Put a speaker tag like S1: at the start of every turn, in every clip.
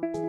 S1: thank you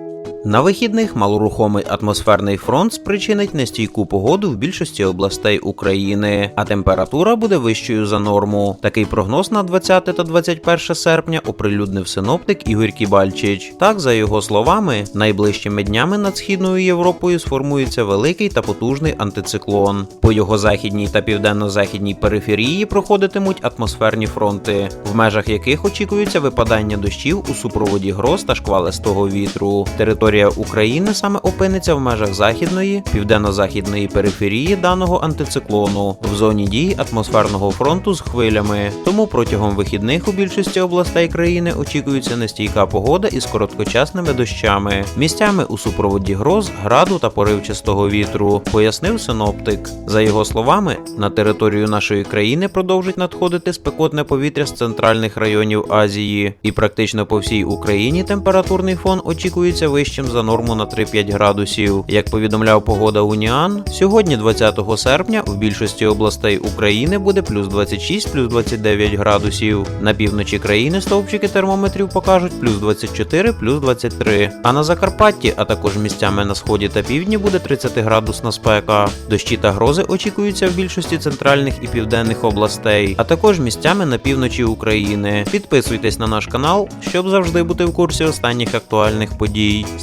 S1: На вихідних малорухомий атмосферний фронт спричинить нестійку погоду в більшості областей України, а температура буде вищою за норму. Такий прогноз на 20 та 21 серпня оприлюднив синоптик Ігор Кібальчич. Так, за його словами, найближчими днями над східною Європою сформується великий та потужний антициклон. По його західній та південно-західній периферії проходитимуть атмосферні фронти, в межах яких очікується випадання дощів у супроводі гроз та шквалистого вітру. Територія України саме опиниться в межах західної, південно-західної периферії даного антициклону в зоні дії атмосферного фронту з хвилями. Тому протягом вихідних у більшості областей країни очікується нестійка погода із короткочасними дощами, місцями у супроводі гроз, граду та поривчастого вітру, пояснив синоптик. За його словами, на територію нашої країни продовжить надходити спекотне повітря з центральних районів Азії, і практично по всій Україні температурний фон очікується вищим за норму на 3-5 градусів. Як повідомляв погода Уніан, сьогодні, 20 серпня, в більшості областей України буде плюс 26, плюс 29 градусів. На півночі країни стовпчики термометрів покажуть плюс 24, плюс 23. А на Закарпатті, а також місцями на сході та півдні буде 30 градусна спека. Дощі та грози очікуються в більшості центральних і південних областей, а також місцями на півночі України. Підписуйтесь на наш канал, щоб завжди бути в курсі останніх актуальних подій.